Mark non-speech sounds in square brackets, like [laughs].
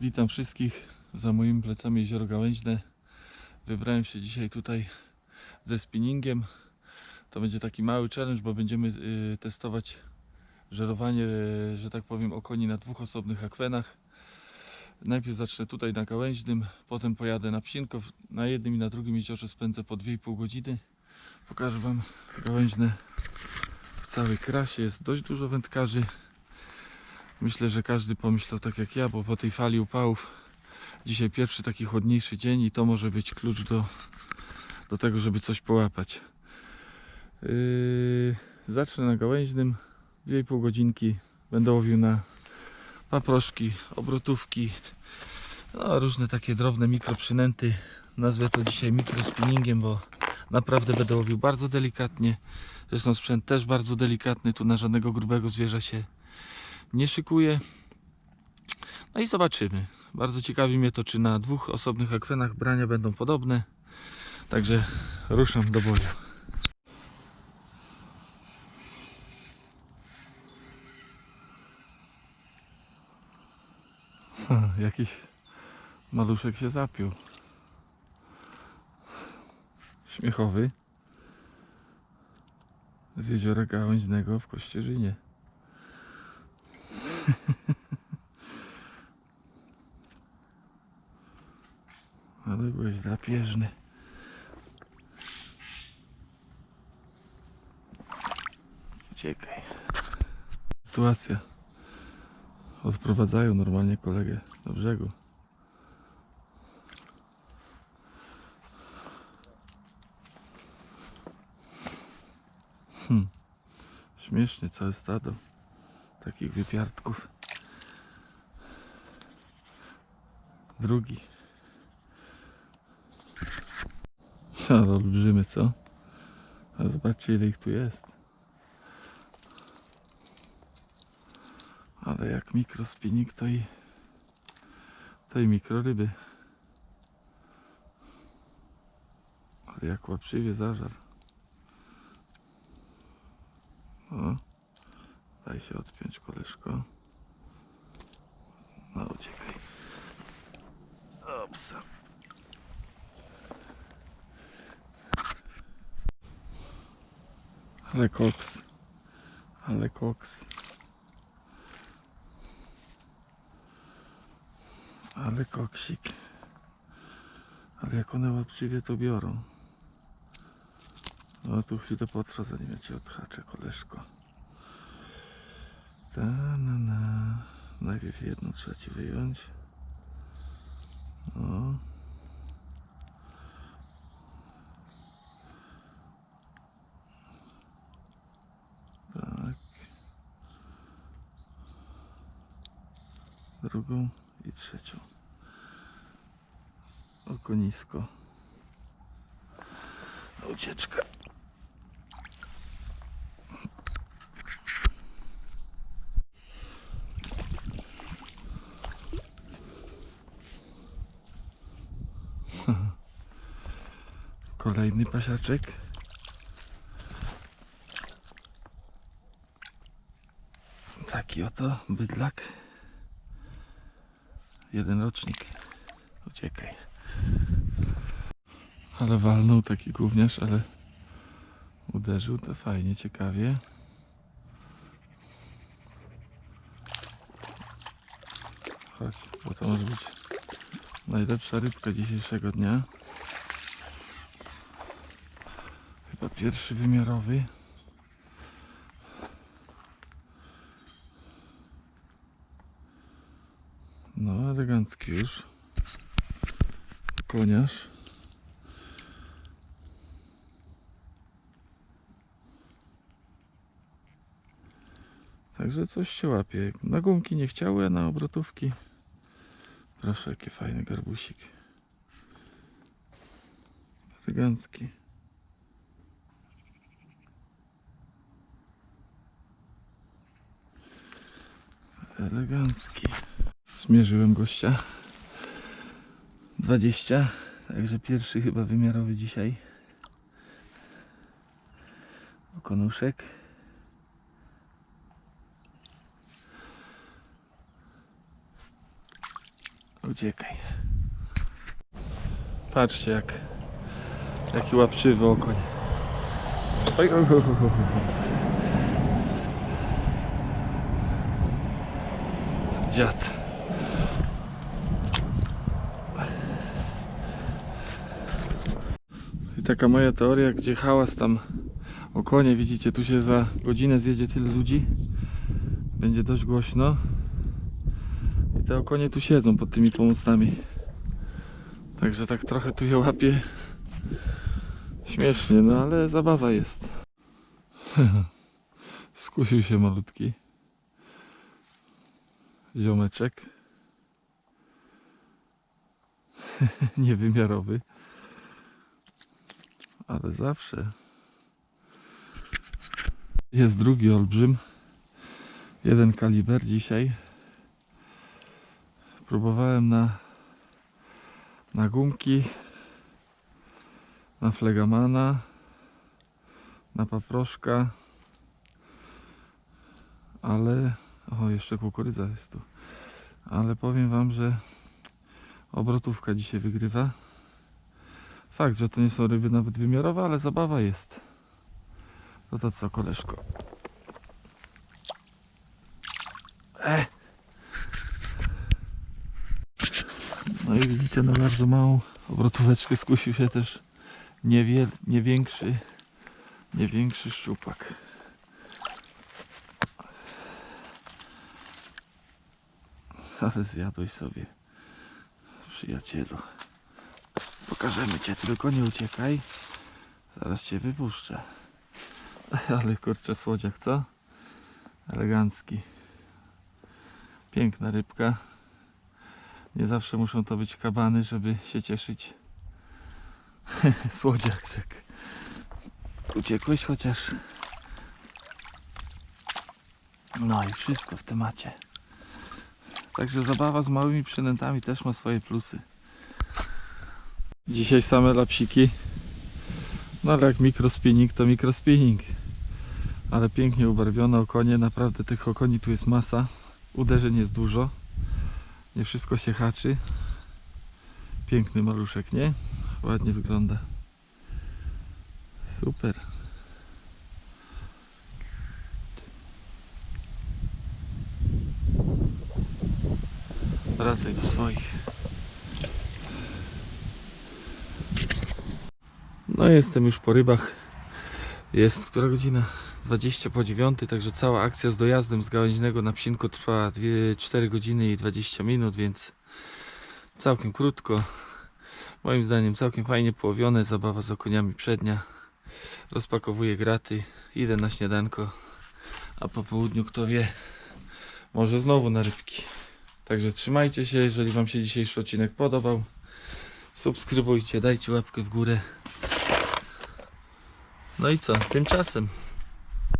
Witam wszystkich za moimi plecami Jezioro Gałęźne. Wybrałem się dzisiaj tutaj ze spinningiem. To będzie taki mały challenge, bo będziemy y, testować żerowanie, y, że tak powiem, okoni na dwóch osobnych akwenach. Najpierw zacznę tutaj na Gałęźnym, potem pojadę na Psinkow. Na jednym i na drugim jeziorze spędzę po 2,5 godziny. Pokażę Wam Gałęźne w całej krasie. Jest dość dużo wędkarzy. Myślę, że każdy pomyślał tak jak ja, bo po tej fali upałów dzisiaj pierwszy taki chłodniejszy dzień i to może być klucz do, do tego, żeby coś połapać. Yy, zacznę na gałęźnym, 2,5 godzinki będę łowił na paproszki, obrotówki, no, różne takie drobne mikroprzynęty. Nazwę to dzisiaj mikrospinningiem, bo naprawdę będę łowił bardzo delikatnie. Zresztą sprzęt też bardzo delikatny, tu na żadnego grubego zwierza się nie szykuję. No i zobaczymy. Bardzo ciekawi mnie to, czy na dwóch osobnych akwenach brania będą podobne. Także ruszam do boju. Jakiś maluszek się zapiął. Śmiechowy. Z jeziora Gałęźnego w Kościerzynie. [laughs] Ale byłeś drapieżny. Uciekaj. Sytuacja. Odprowadzają normalnie kolegę do brzegu. Hmm. Śmiesznie całe stado takich wypiartków. Drugi. Ale olbrzymy, co? A zobaczcie ile ich tu jest. Ale jak mikrospinning to i to i mikroryby. Ale jak łapczywie zażar. O. Daj się odpiąć, koleżko. No, uciekaj. Ops. Ale koks. Ale koks. Ale koksik. Ale jak one łapczywie to biorą. No tu chwilę potrwa zanim ja cię odhaczę, koleżko. Ta, na, na. Najpierw jedną trzeba ci wyjąć. O. Tak. Drugą i trzecią. Oko nisko. Ucieczka. Kolejny pasiaczek. Taki oto bydlak. Jeden rocznik. Uciekaj. Ale walnął taki gówniarz, ale uderzył to fajnie, ciekawie. Chodź, bo to może być najlepsza rybka dzisiejszego dnia. Chyba pierwszy wymiarowy. No, elegancki już. Koniarz. Także coś się łapie. Na gumki nie chciały, a na obrotówki. Proszę, jaki fajny garbusik. Elegancki. Elegancki. Zmierzyłem gościa. 20. Także pierwszy chyba wymiarowy dzisiaj. Okonuszek. Uciekaj. Patrzcie jak jaki łapczywy okoń. Oj, oj, oj, oj, oj. Dziad. I taka moja teoria, gdzie hałas tam o konie, widzicie, tu się za godzinę zjedzie tyle ludzi. Będzie dość głośno. I te okonie tu siedzą pod tymi pomostami. Także tak trochę tu je łapie. Śmiesznie, no ale zabawa jest. [laughs] Skusił się malutki ziomeczek. [laughs] Niewymiarowy. Ale zawsze. Jest drugi olbrzym. Jeden kaliber dzisiaj. Próbowałem na na gumki, na flegamana, na paproszka, ale o jeszcze kukurydza jest tu. Ale powiem wam, że obrotówka dzisiaj wygrywa. Fakt, że to nie są ryby nawet wymiarowe, ale zabawa jest. No to co, koleżko? E. No i widzicie na bardzo małą obrotóweczkę skusił się też niewie, nie większy, nie większy szczupak. Ale zjadłeś sobie, przyjacielu. Pokażemy cię, tylko nie uciekaj. Zaraz cię wypuszczę. Ale kurczę słodziak, co? Elegancki. Piękna rybka. Nie zawsze muszą to być kabany, żeby się cieszyć. [laughs] Słodziaczek. Uciekłeś chociaż. No i wszystko w temacie. Także zabawa z małymi przynętami też ma swoje plusy. Dzisiaj same lapsiki. No ale jak mikrospinning to mikrospinning. Ale pięknie ubarwione okonie. Naprawdę tych okoni tu jest masa. Uderzeń jest dużo. Nie wszystko się haczy. Piękny maluszek, nie? Ładnie wygląda. Super. No jestem już po rybach. Jest która godzina? 20 po 9, także cała akcja z dojazdem z gałęźnego na psinku trwa 2, 4 godziny i 20 minut, więc całkiem krótko. Moim zdaniem całkiem fajnie połowione, zabawa z okoniami przednia. Rozpakowuję graty, idę na śniadanko, a po południu kto wie, może znowu na rybki. Także trzymajcie się, jeżeli Wam się dzisiejszy odcinek podobał. Subskrybujcie, dajcie łapkę w górę. No i co? Tymczasem